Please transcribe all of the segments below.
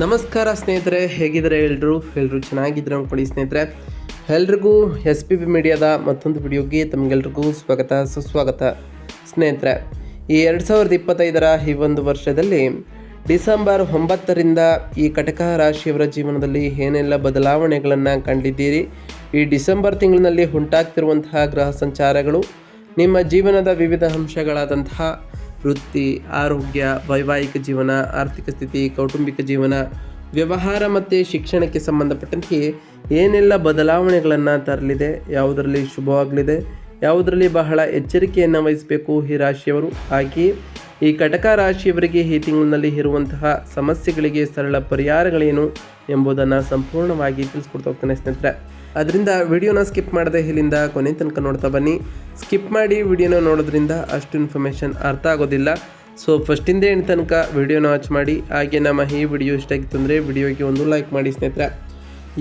ನಮಸ್ಕಾರ ಸ್ನೇಹಿತರೆ, ಹೇಗಿದ್ದಾರೆ ಎಲ್ಲರೂ ಎಲ್ಲರೂ ಚೆನ್ನಾಗಿದ್ರು ಅಂದ್ಕೊಳ್ಳಿ ಸ್ನೇಹಿತರೆ. ಎಲ್ರಿಗೂ ಎಸ್ ಪಿ ಬಿ ಮೀಡಿಯಾದ ಮತ್ತೊಂದು ವಿಡಿಯೋಗೆ ತಮಗೆಲ್ರಿಗೂ ಸ್ವಾಗತ, ಸುಸ್ವಾಗತ. ಸ್ನೇಹಿತರೆ, ಈ ಎರಡು ಸಾವಿರದ ಇಪ್ಪತ್ತೈದರ ಈ ಒಂದು ವರ್ಷದಲ್ಲಿ ಡಿಸೆಂಬರ್ ಒಂಬತ್ತರಿಂದ ಈ ಕಟಕ ರಾಶಿಯವರ ಜೀವನದಲ್ಲಿ ಏನೆಲ್ಲ ಬದಲಾವಣೆಗಳನ್ನು ಕಂಡಿದ್ದೀರಿ? ಈ ಡಿಸೆಂಬರ್ ತಿಂಗಳಿನಲ್ಲಿ ಉಂಟಾಗ್ತಿರುವಂತಹ ಗ್ರಹ ಸಂಚಾರಗಳು, ನಿಮ್ಮ ಜೀವನದ ವಿವಿಧ ಅಂಶಗಳಾದಂತಹ ವೃತ್ತಿ, ಆರೋಗ್ಯ, ವೈವಾಹಿಕ ಜೀವನ, ಆರ್ಥಿಕ ಸ್ಥಿತಿ, ಕೌಟುಂಬಿಕ ಜೀವನ, ವ್ಯವಹಾರ ಮತ್ತು ಶಿಕ್ಷಣಕ್ಕೆ ಸಂಬಂಧಪಟ್ಟಂತೆ ಏನೆಲ್ಲ ಬದಲಾವಣೆಗಳನ್ನು ತರಲಿದೆ, ಯಾವುದರಲ್ಲಿ ಶುಭವಾಗಲಿದೆ, ಯಾವುದರಲ್ಲಿ ಬಹಳ ಎಚ್ಚರಿಕೆಯನ್ನು ವಹಿಸಬೇಕು ಈ ರಾಶಿಯವರು. ಹಾಗೆಯೇ ಈ ಕಟಕ ರಾಶಿಯವರಿಗೆ ಈ ತಿಂಗಳಿನಲ್ಲಿ ಇರುವಂತಹ ಸಮಸ್ಯೆಗಳಿಗೆ ಸರಳ ಪರಿಹಾರಗಳೇನು ಎಂಬುದನ್ನು ಸಂಪೂರ್ಣವಾಗಿ ತಿಳಿಸ್ಕೊಡ್ತಾ ಹೋಗ್ತಾನೆ ಸ್ನೇಹಿತರೆ. ಅದರಿಂದ ವಿಡಿಯೋನ ಸ್ಕಿಪ್ ಮಾಡದೆ ಇಲ್ಲಿಂದ ಕೊನೆ ತನಕ ನೋಡ್ತಾ ಬನ್ನಿ. ಸ್ಕಿಪ್ ಮಾಡಿ ವಿಡಿಯೋನ ನೋಡೋದ್ರಿಂದ ಅಷ್ಟು ಇನ್ಫಾರ್ಮೇಷನ್ ಅರ್ಥ ಆಗೋದಿಲ್ಲ. ಸೊ ಫಸ್ಟಿಂದ ಏನು ತನಕ ವಿಡಿಯೋನ ವಾಚ್ ಮಾಡಿ. ಹಾಗೆ ನಮ್ಮ ಈ ವಿಡಿಯೋ ಇಷ್ಟ ಆಗಿತ್ತು ಅಂದರೆ ವಿಡಿಯೋಗೆ ಒಂದು ಲೈಕ್ ಮಾಡಿ ಸ್ನೇಹಿತರೆ.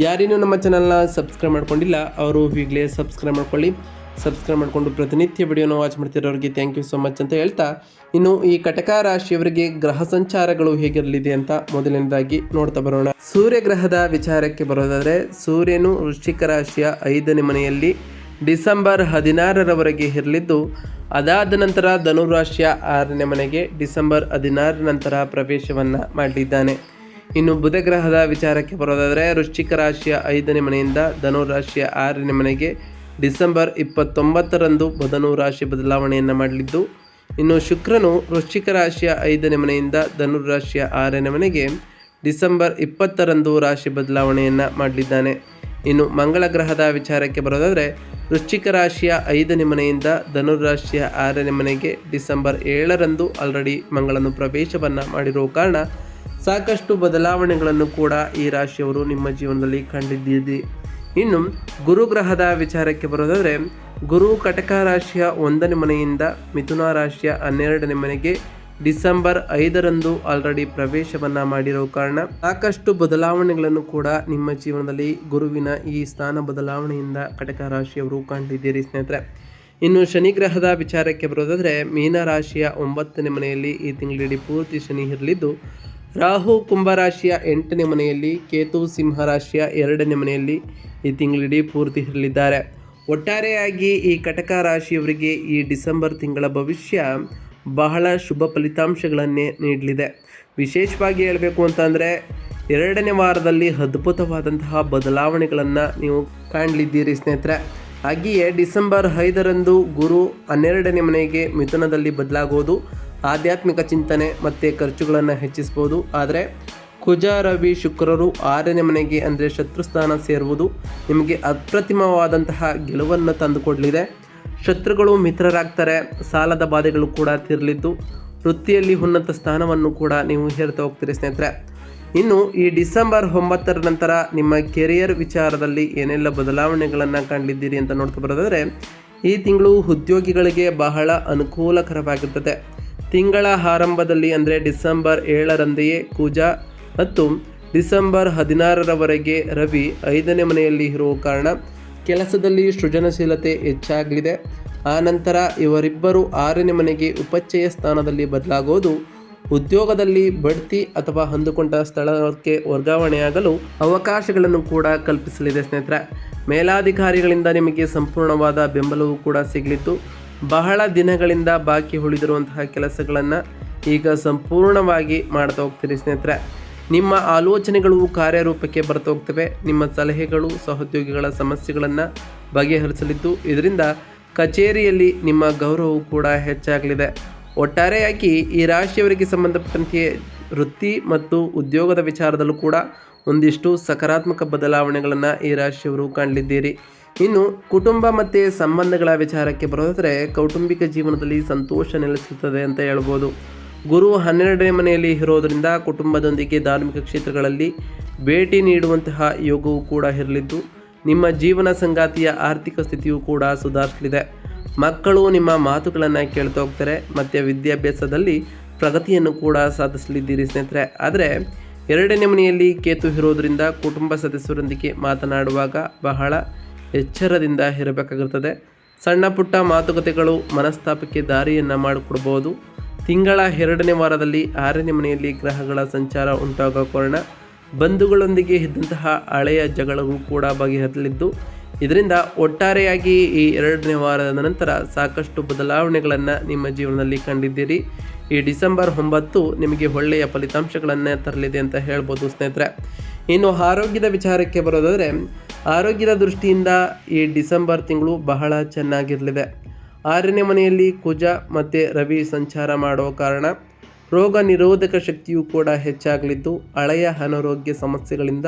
ಯಾರೇನೂ ನಮ್ಮ ಚಾನಲ್ನ ಸಬ್ಸ್ಕ್ರೈಬ್ ಮಾಡ್ಕೊಂಡಿಲ್ಲ, ಅವರು ಈಗಲೇ ಸಬ್ಸ್ಕ್ರೈಬ್ ಮಾಡ್ಕೊಳ್ಳಿ. ಸಬ್ಸ್ಕ್ರೈಬ್ ಮಾಡಿಕೊಂಡು ಪ್ರತಿನಿತ್ಯ ವಿಡಿಯೋನ ವಾಚ್ ಮಾಡ್ತಿರೋರಿಗೆ ಥ್ಯಾಂಕ್ ಯು ಸೊ ಮಚ್ ಅಂತ ಹೇಳ್ತಾ, ಇನ್ನು ಈ ಕಟಕ ರಾಶಿಯವರಿಗೆ ಗ್ರಹ ಸಂಚಾರಗಳು ಹೇಗಿರಲಿದೆ ಅಂತ ಮೊದಲನೇದಾಗಿ ನೋಡ್ತಾ ಬರೋಣ. ಸೂರ್ಯ ಗ್ರಹದ ವಿಚಾರಕ್ಕೆ ಬರೋದಾದರೆ, ಸೂರ್ಯನು ವೃಶ್ಚಿಕ ರಾಶಿಯ ಐದನೇ ಮನೆಯಲ್ಲಿ ಡಿಸೆಂಬರ್ ಹದಿನಾರರವರೆಗೆ ಇರಲಿದ್ದು, ಅದಾದ ನಂತರ ಧನುರಾಶಿಯ ಆರನೇ ಮನೆಗೆ ಡಿಸೆಂಬರ್ ಹದಿನಾರರ ನಂತರ ಪ್ರವೇಶವನ್ನು ಮಾಡಲಿದ್ದಾನೆ ಇನ್ನು ಬುಧ ಗ್ರಹದ ವಿಚಾರಕ್ಕೆ ಬರೋದಾದರೆ, ವೃಶ್ಚಿಕ ರಾಶಿಯ ಐದನೇ ಮನೆಯಿಂದ ಧನುರಾಶಿಯ ಆರನೇ ಮನೆಗೆ ಡಿಸೆಂಬರ್ ಇಪ್ಪತ್ತೊಂಬತ್ತರಂದು ಬುಧನು ರಾಶಿ ಬದಲಾವಣೆಯನ್ನು ಮಾಡಲಿದ್ದು, ಇನ್ನು ಶುಕ್ರನು ವೃಶ್ಚಿಕ ರಾಶಿಯ ಐದನೇ ಮನೆಯಿಂದ ಧನುರಾಶಿಯ ಆರನೇ ಮನೆಗೆ ಡಿಸೆಂಬರ್ ಇಪ್ಪತ್ತರಂದು ರಾಶಿ ಬದಲಾವಣೆಯನ್ನು ಮಾಡಲಿದ್ದಾನೆ. ಇನ್ನು ಮಂಗಳ ಗ್ರಹದ ವಿಚಾರಕ್ಕೆ ಬರೋದಾದರೆ, ವೃಶ್ಚಿಕ ರಾಶಿಯ ಐದನೇ ಮನೆಯಿಂದ ಧನುರಾಶಿಯ ಆರನೇ ಮನೆಗೆ ಡಿಸೆಂಬರ್ ಏಳರಂದು ಆಲ್ರೆಡಿ ಮಂಗಳನು ಪ್ರವೇಶವನ್ನು ಮಾಡಿರುವ ಕಾರಣ, ಸಾಕಷ್ಟು ಬದಲಾವಣೆಗಳನ್ನು ಕೂಡ ಈ ರಾಶಿಯವರು ನಿಮ್ಮ ಜೀವನದಲ್ಲಿ ಕಂಡಿದ್ದೀರಿ. ಇನ್ನು ಗುರು ಗ್ರಹದ ವಿಚಾರಕ್ಕೆ ಬರೋದಾದರೆ, ಗುರು ಕಟಕ ರಾಶಿಯ ಒಂದನೇ ಮನೆಯಿಂದ ಮಿಥುನ ರಾಶಿಯ ಹನ್ನೆರಡನೇ ಮನೆಗೆ ಡಿಸೆಂಬರ್ ಐದರಂದು ಆಲ್ರೆಡಿ ಪ್ರವೇಶವನ್ನು ಮಾಡಿರೋ ಕಾರಣ, ಸಾಕಷ್ಟು ಬದಲಾವಣೆಗಳನ್ನು ಕೂಡ ನಿಮ್ಮ ಜೀವನದಲ್ಲಿ ಗುರುವಿನ ಈ ಸ್ಥಾನ ಬದಲಾವಣೆಯಿಂದ ಕಟಕ ರಾಶಿಯವರು ಕಾಣ್ತಿದ್ದೀರಿ ಸ್ನೇಹಿತರೆ. ಇನ್ನು ಶನಿ ಗ್ರಹದ ವಿಚಾರಕ್ಕೆ ಬರೋದಾದರೆ, ಮೀನ ರಾಶಿಯ ಒಂಬತ್ತನೇ ಮನೆಯಲ್ಲಿ ಈ ತಿಂಗಳಿಡೀ ಪೂರ್ತಿ ಶನಿ ಇರಲಿದ್ದು ರಾಹು ಕುಂಭರಾಶಿಯ ಎಂಟನೇ ಮನೆಯಲ್ಲಿ, ಕೇತು ಸಿಂಹರಾಶಿಯ ಎರಡನೇ ಮನೆಯಲ್ಲಿ ಈ ತಿಂಗಳಿಡೀ ಪೂರ್ತಿ ಇರಲಿದ್ದಾರೆ. ಒಟ್ಟಾರೆಯಾಗಿ ಈ ಕಟಕ ರಾಶಿಯವರಿಗೆ ಈ ಡಿಸೆಂಬರ್ ತಿಂಗಳ ಭವಿಷ್ಯ ಬಹಳ ಶುಭ ಫಲಿತಾಂಶಗಳನ್ನೇ ನೀಡಲಿದೆ. ವಿಶೇಷವಾಗಿ ಹೇಳಬೇಕು ಅಂತಂದರೆ, ಎರಡನೇ ವಾರದಲ್ಲಿ ಅದ್ಭುತವಾದಂತಹ ಬದಲಾವಣೆಗಳನ್ನು ನೀವು ಕಾಣಲಿದ್ದೀರಿ ಸ್ನೇಹಿತರೆ. ಹಾಗೆಯೇ ಡಿಸೆಂಬರ್ ಐದರಂದು ಗುರು ಹನ್ನೆರಡನೇ ಮನೆಗೆ ಮಿಥುನದಲ್ಲಿ ಬದಲಾಗುವುದು ಆಧ್ಯಾತ್ಮಿಕ ಚಿಂತನೆ ಮತ್ತು ಖರ್ಚುಗಳನ್ನು ಹೆಚ್ಚಿಸ್ಬೋದು. ಆದರೆ ಕುಜ ರವಿ ಶುಕ್ರರು ಆರನೇ ಮನೆಗೆ ಅಂದರೆ ಶತ್ರುಸ್ಥಾನ ಸೇರುವುದು ನಿಮಗೆ ಅಪ್ರತಿಮವಾದಂತಹ ಗೆಲುವನ್ನು ತಂದುಕೊಡಲಿದೆ. ಶತ್ರುಗಳು ಮಿತ್ರರಾಗ್ತಾರೆ, ಸಾಲದ ಬಾಧೆಗಳು ಕೂಡ ತಿರಲಿದ್ದು, ವೃತ್ತಿಯಲ್ಲಿ ಉನ್ನತ ಸ್ಥಾನವನ್ನು ಕೂಡ ನೀವು ಹೇರ್ತಾ ಹೋಗ್ತೀರಿ ಸ್ನೇಹಿತರೆ. ಇನ್ನು ಈ ಡಿಸೆಂಬರ್ ಒಂಬತ್ತರ ನಂತರ ನಿಮ್ಮ ಕೆರಿಯರ್ ವಿಚಾರದಲ್ಲಿ ಏನೆಲ್ಲ ಬದಲಾವಣೆಗಳನ್ನು ಕಂಡಿದ್ದೀರಿ ಅಂತ ನೋಡ್ತಾ ಬರೋದಾದರೆ, ಈ ತಿಂಗಳು ಉದ್ಯೋಗಿಗಳಿಗೆ ಬಹಳ ಅನುಕೂಲಕರವಾಗಿರ್ತದೆ. ತಿಂಗಳ ಆರಂಭದಲ್ಲಿ ಅಂದರೆ ಡಿಸೆಂಬರ್ ಏಳರಂದೆಯೇ ಕುಜ ಮತ್ತು ಡಿಸೆಂಬರ್ ಹದಿನಾರರವರೆಗೆ ರವಿ ಐದನೇ ಮನೆಯಲ್ಲಿ ಇರುವ ಕಾರಣ ಕೆಲಸದಲ್ಲಿ ಸೃಜನಶೀಲತೆ ಹೆಚ್ಚಾಗಲಿದೆ. ಆ ನಂತರ ಇವರಿಬ್ಬರು ಆರನೇ ಮನೆಗೆ ಉಪಚಯ ಸ್ಥಾನದಲ್ಲಿ ಬದಲಾಗುವುದು ಉದ್ಯೋಗದಲ್ಲಿ ಬಡ್ತಿ ಅಥವಾ ಹೊಂದಿಕೊಂಡ ಸ್ಥಳಕ್ಕೆ ವರ್ಗಾವಣೆಯಾಗಲು ಅವಕಾಶಗಳನ್ನು ಕೂಡ ಕಲ್ಪಿಸಲಿದೆ ಸ್ನೇಹಿತರೆ. ಮೇಲಾಧಿಕಾರಿಗಳಿಂದ ನಿಮಗೆ ಸಂಪೂರ್ಣವಾದ ಬೆಂಬಲವೂ ಕೂಡ ಸಿಗಲಿದ್ದು ಬಹಳ ದಿನಗಳಿಂದ ಬಾಕಿ ಉಳಿದಿರುವಂತಹ ಕೆಲಸಗಳನ್ನು ಈಗ ಸಂಪೂರ್ಣವಾಗಿ ಮಾಡ್ತಾ ಹೋಗ್ತೀರಿ ಸ್ನೇಹಿತರೆ. ನಿಮ್ಮ ಆಲೋಚನೆಗಳು ಕಾರ್ಯರೂಪಕ್ಕೆ ಬರ್ತಾ ಹೋಗ್ತವೆ. ನಿಮ್ಮ ಸಲಹೆಗಳು, ಸಹೋದ್ಯೋಗಿಗಳ ಸಮಸ್ಯೆಗಳನ್ನು ಬಗೆಹರಿಸಲಿದ್ದು, ಇದರಿಂದ ಕಚೇರಿಯಲ್ಲಿ ನಿಮ್ಮ ಗೌರವವು ಕೂಡ ಹೆಚ್ಚಾಗಲಿದೆ. ಒಟ್ಟಾರೆಯಾಗಿ ಈ ರಾಶಿಯವರಿಗೆ ಸಂಬಂಧಪಟ್ಟಂತೆ ವೃತ್ತಿ ಮತ್ತು ಉದ್ಯೋಗದ ವಿಚಾರದಲ್ಲೂ ಕೂಡ ಒಂದಿಷ್ಟು ಸಕಾರಾತ್ಮಕ ಬದಲಾವಣೆಗಳನ್ನು ಈ ರಾಶಿಯವರು ಕಾಣಲಿದ್ದೀರಿ. ಇನ್ನು ಕುಟುಂಬ ಮತ್ತು ಸಂಬಂಧಗಳ ವಿಚಾರಕ್ಕೆ ಬರೋದಾದರೆ ಕೌಟುಂಬಿಕ ಜೀವನದಲ್ಲಿ ಸಂತೋಷ ನೆಲೆಸುತ್ತದೆ ಅಂತ ಹೇಳ್ಬೋದು. ಗುರು ಹನ್ನೆರಡನೇ ಮನೆಯಲ್ಲಿ ಇರೋದರಿಂದ ಕುಟುಂಬದೊಂದಿಗೆ ಧಾರ್ಮಿಕ ಕ್ಷೇತ್ರಗಳಲ್ಲಿ ಭೇಟಿ ನೀಡುವಂತಹ ಯೋಗವು ಕೂಡ ಇರಲಿದ್ದು, ನಿಮ್ಮ ಜೀವನ ಸಂಗಾತಿಯ ಆರ್ಥಿಕ ಸ್ಥಿತಿಯು ಕೂಡ ಸುಧಾರಿಸಲಿದೆ. ಮಕ್ಕಳು ನಿಮ್ಮ ಮಾತುಗಳನ್ನು ಕೇಳ್ತಾ ಹೋಗ್ತಾರೆ, ಮತ್ತು ವಿದ್ಯಾಭ್ಯಾಸದಲ್ಲಿ ಪ್ರಗತಿಯನ್ನು ಕೂಡ ಸಾಧಿಸಲಿದ್ದೀರಿ ಸ್ನೇಹಿತರೆ. ಆದರೆ ಎರಡನೇ ಮನೆಯಲ್ಲಿ ಕೇತು ಇರೋದರಿಂದ ಕುಟುಂಬ ಸದಸ್ಯರೊಂದಿಗೆ ಮಾತನಾಡುವಾಗ ಬಹಳ ಎಚ್ಚರದಿಂದ ಇರಬೇಕಾಗಿರ್ತದೆ ಸಣ್ಣ ಪುಟ್ಟ ಮಾತುಕತೆಗಳು ಮನಸ್ತಾಪಕ್ಕೆ ದಾರಿಯನ್ನು ಮಾಡಿಕೊಡ್ಬೋದು. ತಿಂಗಳ ಎರಡನೇ ವಾರದಲ್ಲಿ ಆರನೇ ಮನೆಯಲ್ಲಿ ಗ್ರಹಗಳ ಸಂಚಾರ ಉಂಟಾಗೋ ಕಾರಣ ಬಂಧುಗಳೊಂದಿಗೆ ಇದ್ದಂತಹ ಹಳೆಯ ಜಗಳವು ಕೂಡ ಬಗೆಹರಲಿದ್ದು ಇದರಿಂದ ಒಟ್ಟಾರೆಯಾಗಿ ಈ ಎರಡನೇ ವಾರದ ನಂತರ ಸಾಕಷ್ಟು ಬದಲಾವಣೆಗಳನ್ನು ನಿಮ್ಮ ಜೀವನದಲ್ಲಿ ಕಂಡಿದ್ದೀರಿ. ಈ ಡಿಸೆಂಬರ್ ಒಂಬತ್ತು ನಿಮಗೆ ಒಳ್ಳೆಯ ಫಲಿತಾಂಶಗಳನ್ನೇ ತರಲಿದೆ ಅಂತ ಹೇಳ್ಬೋದು ಸ್ನೇಹಿತರೆ. ಇನ್ನು ಆರೋಗ್ಯದ ವಿಚಾರಕ್ಕೆ ಬರೋದಾದರೆ ಆರೋಗ್ಯದ ದೃಷ್ಟಿಯಿಂದ ಈ ಡಿಸೆಂಬರ್ ತಿಂಗಳು ಬಹಳ ಚೆನ್ನಾಗಿರಲಿದೆ. ಆರನೇ ಮನೆಯಲ್ಲಿ ಕುಜ ಮತ್ತು ರವಿ ಸಂಚಾರ ಮಾಡುವ ಕಾರಣ ರೋಗ ನಿರೋಧಕ ಶಕ್ತಿಯೂ ಕೂಡ ಹೆಚ್ಚಾಗಲಿದ್ದು, ಹಳೆಯ ಅನಾರೋಗ್ಯ ಸಮಸ್ಯೆಗಳಿಂದ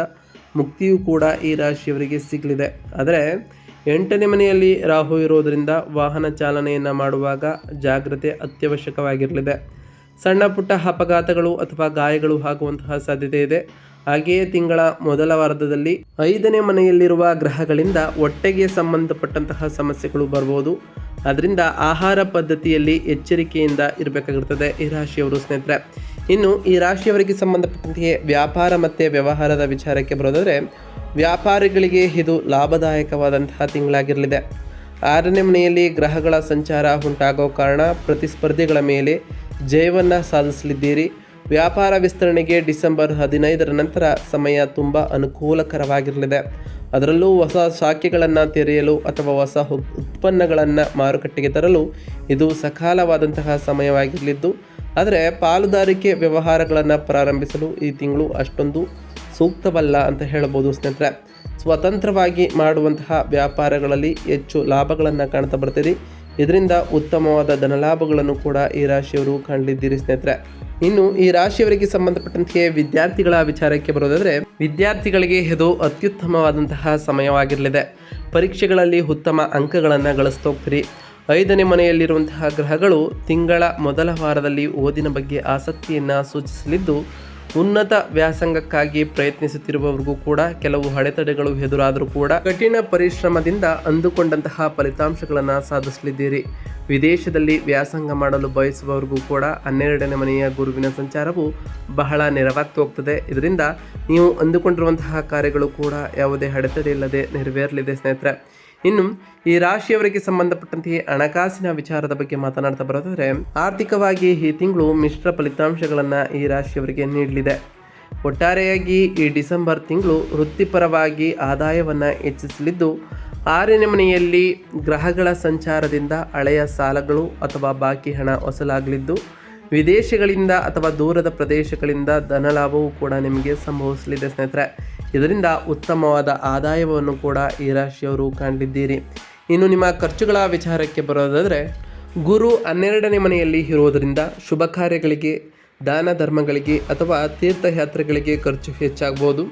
ಮುಕ್ತಿಯೂ ಕೂಡ ಈ ರಾಶಿಯವರಿಗೆ ಸಿಗಲಿದೆ. ಆದರೆ, ಎಂಟನೇ ಮನೆಯಲ್ಲಿ ರಾಹು ಇರೋದರಿಂದ ವಾಹನ ಚಾಲನೆಯನ್ನು ಮಾಡುವಾಗ ಜಾಗ್ರತೆ ಅತ್ಯವಶ್ಯಕವಾಗಿರಲಿದೆ. ಸಣ್ಣ ಪುಟ್ಟ ಅಪಘಾತಗಳು ಅಥವಾ ಗಾಯಗಳು ಆಗುವಂತಹ ಸಾಧ್ಯತೆ ಇದೆ. ಹಾಗೆಯೇ ತಿಂಗಳ ಮೊದಲ ವಾರದಲ್ಲಿ ಐದನೇ ಮನೆಯಲ್ಲಿರುವ ಗ್ರಹಗಳಿಂದ ಹೊಟ್ಟೆಗೆ ಸಂಬಂಧಪಟ್ಟಂತಹ ಸಮಸ್ಯೆಗಳು ಬರ್ಬೋದು. ಅದರಿಂದ ಆಹಾರ ಪದ್ಧತಿಯಲ್ಲಿ ಎಚ್ಚರಿಕೆಯಿಂದ ಇರಬೇಕಾಗಿರ್ತದೆ ಈ ರಾಶಿಯವರು ಸ್ನೇಹಿತರೆ. ಇನ್ನು ಈ ರಾಶಿಯವರಿಗೆ ಸಂಬಂಧಪಟ್ಟಂತೆ ವ್ಯಾಪಾರ ಮತ್ತು ವ್ಯವಹಾರದ ವಿಚಾರಕ್ಕೆ ಬರೋದಾದರೆ, ವ್ಯಾಪಾರಿಗಳಿಗೆ ಇದು ಲಾಭದಾಯಕವಾದಂತಹ ತಿಂಗಳಾಗಿರಲಿದೆ. ಆರನೇ ಮನೆಯಲ್ಲಿ ಗ್ರಹಗಳ ಸಂಚಾರ ಉಂಟಾಗೋ ಕಾರಣ ಪ್ರತಿಸ್ಪರ್ಧಿಗಳ ಮೇಲೆ ಜಯವನ್ನು ಸಾಧಿಸಲಿದ್ದೀರಿ. ವ್ಯಾಪಾರ ವಿಸ್ತರಣೆಗೆ ಡಿಸೆಂಬರ್ ಹದಿನೈದರ ನಂತರ ಸಮಯ ತುಂಬ ಅನುಕೂಲಕರವಾಗಿರಲಿದೆ. ಅದರಲ್ಲೂ ಹೊಸ ಶಾಖೆಗಳನ್ನು ತೆರೆಯಲು ಅಥವಾ ಹೊಸ ಉತ್ಪನ್ನಗಳನ್ನು ಮಾರುಕಟ್ಟೆಗೆ ತರಲು ಇದು ಸಕಾಲವಾದಂತಹ ಸಮಯವಾಗಿರಲಿದ್ದು, ಆದರೆ ಪಾಲುದಾರಿಕೆ ವ್ಯವಹಾರಗಳನ್ನು ಪ್ರಾರಂಭಿಸಲು ಈ ತಿಂಗಳು ಅಷ್ಟೊಂದು ಸೂಕ್ತವಲ್ಲ ಅಂತ ಹೇಳ್ಬೋದು ಸ್ನೇಹಿತರೆ. ಸ್ವತಂತ್ರವಾಗಿ ಮಾಡುವಂತಹ ವ್ಯಾಪಾರಗಳಲ್ಲಿ ಹೆಚ್ಚು ಲಾಭಗಳನ್ನು ಕಾಣ್ತಾ ಬರ್ತೀರಿ ಇದರಿಂದ ಉತ್ತಮವಾದ ಧನಲಾಭಗಳನ್ನು ಕೂಡ ಈ ರಾಶಿಯವರು ಕಾಣಲಿದ್ದೀರಿ ಸ್ನೇಹಿತರೆ. ಇನ್ನು ಈ ರಾಶಿಯವರಿಗೆ ಸಂಬಂಧಪಟ್ಟಂತೆ ವಿದ್ಯಾರ್ಥಿಗಳ ವಿಚಾರಕ್ಕೆ ಬರೋದಾದರೆ, ವಿದ್ಯಾರ್ಥಿಗಳಿಗೆ ಇದು ಅತ್ಯುತ್ತಮವಾದಂತಹ ಸಮಯವಾಗಿರಲಿದೆ. ಪರೀಕ್ಷೆಗಳಲ್ಲಿ ಉತ್ತಮ ಅಂಕಗಳನ್ನು ಗಳಿಸ್ತೋಗ್ತೀರಿ ಐದನೇ ಮನೆಯಲ್ಲಿರುವಂತಹ ಗ್ರಹಗಳು ತಿಂಗಳ ಮೊದಲ ವಾರದಲ್ಲಿ ಓದಿನ ಬಗ್ಗೆ ಆಸಕ್ತಿಯನ್ನು ಸೂಚಿಸಲಿದ್ದು ಉನ್ನತ ವ್ಯಾಸಂಗಕ್ಕಾಗಿ ಪ್ರಯತ್ನಿಸುತ್ತಿರುವವರಿಗೂ ಕೂಡ ಕೆಲವು ಅಡೆತಡೆಗಳು ಎದುರಾದರೂ ಕೂಡ ಕಠಿಣ ಪರಿಶ್ರಮದಿಂದ ಅಂದುಕೊಂಡಂತಹ ಫಲಿತಾಂಶಗಳನ್ನು ಸಾಧಿಸಲಿದ್ದೀರಿ. ವಿದೇಶದಲ್ಲಿ ವ್ಯಾಸಂಗ ಮಾಡಲು ಬಯಸುವವರಿಗೂ ಕೂಡ ಹನ್ನೆರಡನೇ ಮನೆಯ ಗುರುವಿನ ಸಂಚಾರವು ಬಹಳ ನೆರವಾಗ್ತಾ ಹೋಗ್ತದೆ. ಇದರಿಂದ ನೀವು ಅಂದುಕೊಂಡಿರುವಂತಹ ಕಾರ್ಯಗಳು ಕೂಡ ಯಾವುದೇ ಅಡೆತಡೆ ಇಲ್ಲದೆ ನೆರವೇರಲಿದೆ ಸ್ನೇಹಿತರೆ. ಇನ್ನು ಈ ರಾಶಿಯವರಿಗೆ ಸಂಬಂಧಪಟ್ಟಂತೆ ಹಣಕಾಸಿನ ವಿಚಾರದ ಬಗ್ಗೆ ಮಾತನಾಡ್ತಾ ಬರೋದಾದರೆ, ಆರ್ಥಿಕವಾಗಿ ಈ ತಿಂಗಳು ಮಿಶ್ರ ಫಲಿತಾಂಶಗಳನ್ನು ಈ ರಾಶಿಯವರಿಗೆ ನೀಡಲಿದೆ. ಒಟ್ಟಾರೆಯಾಗಿ ಈ ಡಿಸೆಂಬರ್ ತಿಂಗಳು ವೃತ್ತಿಪರವಾಗಿ ಆದಾಯವನ್ನು ಹೆಚ್ಚಿಸಲಿದ್ದು, ಆರನೇ ಮನೆಯಲ್ಲಿ ಗ್ರಹಗಳ ಸಂಚಾರದಿಂದ ಹಳೆಯ ಸಾಲಗಳು ಅಥವಾ ಬಾಕಿ ಹಣ ವಸೂಲಾಗಲಿದ್ದು ವಿದೇಶಗಳಿಂದ ಅಥವಾ ದೂರದ ಪ್ರದೇಶಗಳಿಂದ ಧನಲಾಭವೂ ಕೂಡ ನಿಮಗೆ ಸಂಭವಿಸಲಿದೆ ಸ್ನೇಹಿತರೆ. ಇದರಿಂದ ಉತ್ತಮವಾದ ಆದಾಯವನ್ನು ಕೂಡ ಈ ರಾಶಿಯವರು ಕಂಡಿದ್ದೀರಿ. ಇನ್ನು ನಿಮ್ಮ ಖರ್ಚುಗಳ ವಿಚಾರಕ್ಕೆ ಬರೋದಾದರೆ, ಗುರು ಹನ್ನೆರಡನೇ ಮನೆಯಲ್ಲಿ ಇರುವುದರಿಂದ ಶುಭ ಕಾರ್ಯಗಳಿಗೆ, ದಾನ ಧರ್ಮಗಳಿಗೆ ಅಥವಾ ತೀರ್ಥಯಾತ್ರೆಗಳಿಗೆ ಖರ್ಚು ಹೆಚ್ಚಾಗ್ಬೋದು.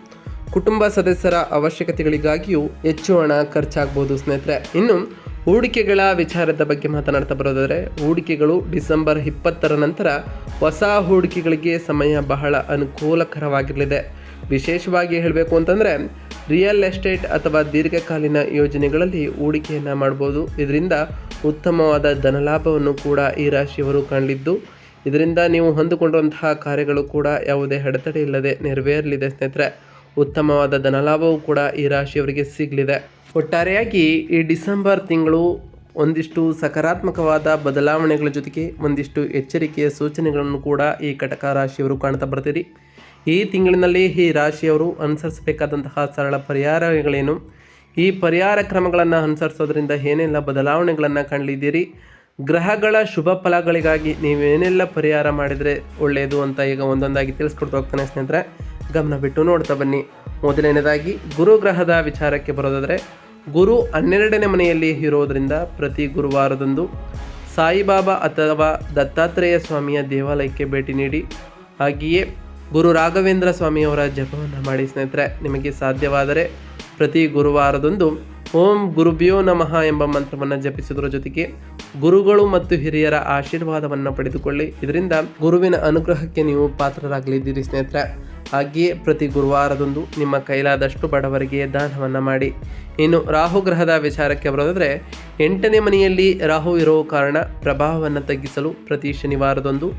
ಕುಟುಂಬ ಸದಸ್ಯರ ಅವಶ್ಯಕತೆಗಳಿಗಾಗಿಯೂ ಹೆಚ್ಚು ಹಣ ಖರ್ಚಾಗ್ಬೋದು ಸ್ನೇಹಿತರೆ. ಇನ್ನು ಹೂಡಿಕೆಗಳ ವಿಚಾರದ ಬಗ್ಗೆ ಮಾತನಾಡ್ತಾ ಬರೋದಾದರೆ, ಹೂಡಿಕೆಗಳು ಡಿಸೆಂಬರ್ ಇಪ್ಪತ್ತರ ನಂತರ ಹೊಸ ಹೂಡಿಕೆಗಳಿಗೆ ಸಮಯ ಬಹಳ ಅನುಕೂಲಕರವಾಗಿರಲಿದೆ. ವಿಶೇಷವಾಗಿ ಹೇಳಬೇಕು ಅಂತಂದರೆ ರಿಯಲ್ ಎಸ್ಟೇಟ್ ಅಥವಾ ದೀರ್ಘಕಾಲೀನ ಯೋಜನೆಗಳಲ್ಲಿ ಹೂಡಿಕೆಯನ್ನು ಮಾಡ್ಬೋದು. ಇದರಿಂದ ಉತ್ತಮವಾದ ಧನಲಾಭವನ್ನು ಕೂಡ ಈ ರಾಶಿಯವರು ಕಾಣಲಿದ್ದು ಇದರಿಂದ ನೀವು ಹೊಂದಿಕೊಂಡಿರುವಂತಹ ಕಾರ್ಯಗಳು ಕೂಡ ಯಾವುದೇ ಅಡೆತಡೆ ಇಲ್ಲದೆ ನೆರವೇರಲಿದೆ ಸ್ನೇಹಿತರೆ. ಉತ್ತಮವಾದ ಧನಲಾಭವೂ ಕೂಡ ಈ ರಾಶಿಯವರಿಗೆ ಸಿಗಲಿದೆ. ಒಟ್ಟಾರೆಯಾಗಿ ಈ ಡಿಸೆಂಬರ್ ತಿಂಗಳು ಒಂದಿಷ್ಟು ಸಕಾರಾತ್ಮಕವಾದ ಬದಲಾವಣೆಗಳ ಜೊತೆಗೆ ಒಂದಿಷ್ಟು ಎಚ್ಚರಿಕೆಯ ಸೂಚನೆಗಳನ್ನು ಕೂಡ ಈ ಕಟಕ ರಾಶಿಯವರು ಕಾಣ್ತಾ ಬರ್ತೀರಿ. ಈ ತಿಂಗಳಿನಲ್ಲಿ ಈ ರಾಶಿಯವರು ಅನುಸರಿಸಬೇಕಾದಂತಹ ಸರಳ ಪರಿಹಾರಗಳೇನು? ಈ ಪರಿಹಾರ ಕ್ರಮಗಳನ್ನು ಅನುಸರಿಸೋದ್ರಿಂದ ಏನೆಲ್ಲ ಬದಲಾವಣೆಗಳನ್ನು ಕಂಡಿದ್ದೀರಿ? ಗ್ರಹಗಳ ಶುಭ ಫಲಗಳಿಗಾಗಿ ನೀವೇನೆಲ್ಲ ಪರಿಹಾರ ಮಾಡಿದರೆ ಒಳ್ಳೆಯದು ಅಂತ ಈಗ ಒಂದೊಂದಾಗಿ ತಿಳಿಸ್ಕೊಡ್ತಾ ಹೋಗ್ತಾನೆ ಸ್ನೇಹಿತರೆ. ಗಮನ ಬಿಟ್ಟು ನೋಡ್ತಾ ಬನ್ನಿ. ಮೊದಲನೇದಾಗಿ ಗುರು ಗ್ರಹದ ವಿಚಾರಕ್ಕೆ ಬರೋದಾದರೆ, ಗುರು ಹನ್ನೆರಡನೇ ಮನೆಯಲ್ಲಿ ಇರೋದರಿಂದ ಪ್ರತಿ ಗುರುವಾರದಂದು ಸಾಯಿಬಾಬಾ ಅಥವಾ ದತ್ತಾತ್ರೇಯ ಸ್ವಾಮಿಯ ದೇವಾಲಯಕ್ಕೆ ಭೇಟಿ ನೀಡಿ, ಹಾಗೆಯೇ ಗುರು ರಾಘವೇಂದ್ರ ಸ್ವಾಮಿಯವರ ಜಪವನ್ನು ಮಾಡಿ ಸ್ನೇಹಿತರೆ, ನಿಮಗೆ ಸಾಧ್ಯವಾದರೆ ಪ್ರತಿ ಗುರುವಾರದಂದು ಓಂ ಗುರುಭ್ಯೋ ನಮಃ ಎಂಬ ಮಂತ್ರವನ್ನು ಜಪಿಸುವುದರ ಜೊತೆಗೆ ಗುರುಗಳು ಮತ್ತು ಹಿರಿಯರ ಆಶೀರ್ವಾದವನ್ನು ಪಡೆದುಕೊಳ್ಳಿ. ಇದರಿಂದ ಗುರುವಿನ ಅನುಗ್ರಹಕ್ಕೆ ನೀವು ಪಾತ್ರರಾಗಲಿದ್ದೀರಿ ಸ್ನೇಹಿತರೆ. ಹಾಗೆಯೇ ಪ್ರತಿ ಗುರುವಾರದಂದು ನಿಮ್ಮ ಕೈಲಾದಷ್ಟು ಬಡವರಿಗೆ ದಾನವನ್ನು ಮಾಡಿ. ಇನ್ನು ರಾಹು ಗ್ರಹದ ವಿಚಾರಕ್ಕೆ ಬರೋದಾದರೆ, ಎಂಟನೇ ಮನೆಯಲ್ಲಿ ರಾಹು ಇರೋ ಕಾರಣ ಪ್ರಭಾವವನ್ನು ತಗ್ಗಿಸಲು ಪ್ರತಿ ಶನಿವಾರದಂದು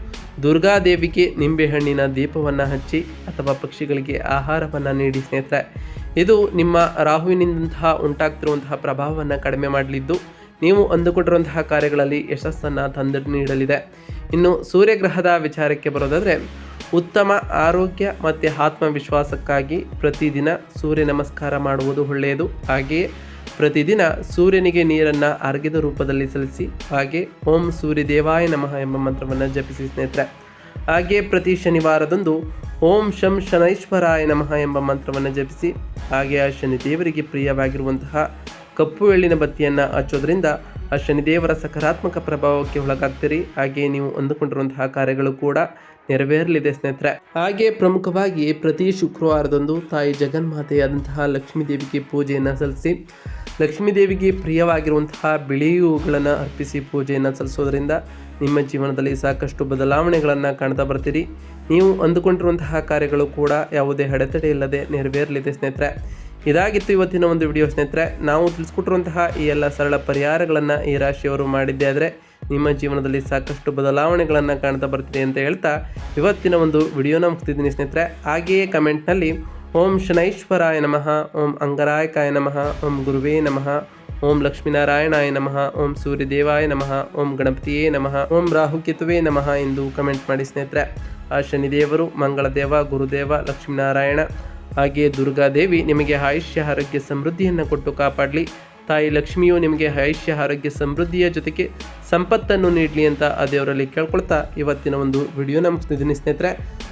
ದುರ್ಗಾದೇವಿಗೆ ನಿಂಬೆಹಣ್ಣಿನ ದೀಪವನ್ನು ಹಚ್ಚಿ ಅಥವಾ ಪಕ್ಷಿಗಳಿಗೆ ಆಹಾರವನ್ನು ನೀಡಿ ಸ್ನೇಹಿತರೆ, ಇದು ನಿಮ್ಮ ರಾಹುವಿನಿಂದಂತಹ ಉಂಟಾಗ್ತಿರುವಂತಹ ಪ್ರಭಾವವನ್ನು ಕಡಿಮೆ ಮಾಡಲಿದ್ದು, ನೀವು ಅಂದುಕೊಂಡಿರುವಂತಹ ಕಾರ್ಯಗಳಲ್ಲಿ ಯಶಸ್ಸನ್ನು ತಂದು ನೀಡಲಿದೆ. ಇನ್ನು ಸೂರ್ಯಗ್ರಹದ ವಿಚಾರಕ್ಕೆ ಬರೋದಾದರೆ, ಉತ್ತಮ ಆರೋಗ್ಯ ಮತ್ತು ಆತ್ಮವಿಶ್ವಾಸಕ್ಕಾಗಿ ಪ್ರತಿದಿನ ಸೂರ್ಯ ನಮಸ್ಕಾರ ಮಾಡುವುದು ಒಳ್ಳೆಯದು. ಹಾಗೆಯೇ ಪ್ರತಿದಿನ ಸೂರ್ಯನಿಗೆ ನೀರನ್ನು ಅರ್ಘ್ಯದ ರೂಪದಲ್ಲಿ ಸಲ್ಲಿಸಿ, ಹಾಗೆ ಓಂ ಸೂರ್ಯ ದೇವಾಯ ನಮಃ ಎಂಬ ಮಂತ್ರವನ್ನು ಜಪಿಸಿ ಸ್ನೇಹಿತರೆ. ಹಾಗೆ ಪ್ರತಿ ಶನಿವಾರದಂದು ಓಂ ಶಂ ಶನೈಶ್ವರಾಯ ನಮಃ ಎಂಬ ಮಂತ್ರವನ್ನು ಜಪಿಸಿ, ಹಾಗೆ ಆ ಶನಿದೇವರಿಗೆ ಪ್ರಿಯವಾಗಿರುವಂತಹ ಕಪ್ಪು ಎಳ್ಳಿನ ಬತ್ತಿಯನ್ನು ಹಚ್ಚೋದ್ರಿಂದ ಆ ಶನಿದೇವರ ಸಕಾರಾತ್ಮಕ ಪ್ರಭಾವಕ್ಕೆ ಒಳಗಾಗ್ತೀರಿ. ಹಾಗೆ ನೀವು ಅಂದುಕೊಂಡಿರುವಂತಹ ಕಾರ್ಯಗಳು ಕೂಡ ನೆರವೇರಲಿದೆ ಸ್ನೇಹಿತರೆ. ಹಾಗೆ ಪ್ರಮುಖವಾಗಿ ಪ್ರತಿ ಶುಕ್ರವಾರದಂದು ತಾಯಿ ಜಗನ್ಮಾತೆಯಾದಂತಹ ಲಕ್ಷ್ಮೀ ದೇವಿಗೆ ಪೂಜೆಯನ್ನು ಸಲ್ಲಿಸಿ ಲಕ್ಷ್ಮೀ ದೇವಿಗೆ ಪ್ರಿಯವಾಗಿರುವಂತಹ ಬಿಳಿ ಹೂಗಳನ್ನು ಅರ್ಪಿಸಿ ಪೂಜೆಯನ್ನು ಸಲ್ಲಿಸೋದ್ರಿಂದ ನಿಮ್ಮ ಜೀವನದಲ್ಲಿ ಸಾಕಷ್ಟು ಬದಲಾವಣೆಗಳನ್ನು ಕಾಣ್ತಾ ಬರ್ತೀರಿ. ನೀವು ಅಂದುಕೊಂಡಿರುವಂತಹ ಕಾರ್ಯಗಳು ಕೂಡ ಯಾವುದೇ ಅಡೆತಡೆ ಇಲ್ಲದೆ ನೆರವೇರಲಿದೆ ಸ್ನೇಹಿತರೆ. ಇದಾಗಿತ್ತು ಇವತ್ತಿನ ಒಂದು ವಿಡಿಯೋ ಸ್ನೇಹಿತರೆ. ನಾವು ತಿಳಿಸ್ಕೊಟ್ಟಿರುವಂತಹ ಈ ಎಲ್ಲ ಸರಳ ಪರಿಹಾರಗಳನ್ನು ಈ ರಾಶಿಯವರು ಮಾಡಿದ್ದೇ ಆದರೆ ನಿಮ್ಮ ಜೀವನದಲ್ಲಿ ಸಾಕಷ್ಟು ಬದಲಾವಣೆಗಳನ್ನು ಕಾಣ್ತಾ ಬರ್ತೀರಿ ಅಂತ ಹೇಳ್ತಾ ಇವತ್ತಿನ ಒಂದು ವಿಡಿಯೋನ ಮುಗಿಸ್ತಿದ್ದೀನಿ ಸ್ನೇಹಿತರೆ. ಹಾಗೆಯೇ ಕಮೆಂಟ್ನಲ್ಲಿ ಓಂ ಶನೈಶ್ವರಾಯ ನಮಃ, ಓಂ ಅಂಗರಾಯಕಾಯ ನಮಃ, ಓಂ ಗುರುವೇ ನಮಃ, ಓಂ ಲಕ್ಷ್ಮೀನಾರಾಯಣಾಯ ನಮಃ, ಓಂ ಸೂರ್ಯದೇವಾಯ ನಮಃ, ಓಂ ಗಣಪತಿಯೇ ನಮಃ, ಓಂ ರಾಹುಕೇತುವೇ ನಮಃ ಎಂದು ಕಮೆಂಟ್ ಮಾಡಿ ಸ್ನೇಹಿತರೆ. ಆ ಶನಿದೇವರು, ಮಂಗಳದೇವ, ಗುರುದೇವ, ಲಕ್ಷ್ಮೀನಾರಾಯಣ ಹಾಗೆಯೇ ದುರ್ಗಾದೇವಿ ನಿಮಗೆ ಆಯುಷ್ಯ, ಆರೋಗ್ಯ, ಸಮೃದ್ಧಿಯನ್ನು ಕೊಟ್ಟು ಕಾಪಾಡಲಿ. ತಾಯಿ ಲಕ್ಷ್ಮಿಯು ನಿಮಗೆ ಆಯುಷ್ಯ, ಆರೋಗ್ಯ, ಸಮೃದ್ಧಿಯ ಜೊತೆಗೆ ಸಂಪತ್ತನ್ನು ನೀಡಲಿ ಅಂತ ಆ ದೇವರಲ್ಲಿ ಕೇಳ್ಕೊಳ್ತಾ ಇವತ್ತಿನ ಒಂದು ವಿಡಿಯೋ ಮುಗಿಸ್ತಿದ್ದೀನಿ ಸ್ನೇಹಿತರೆ.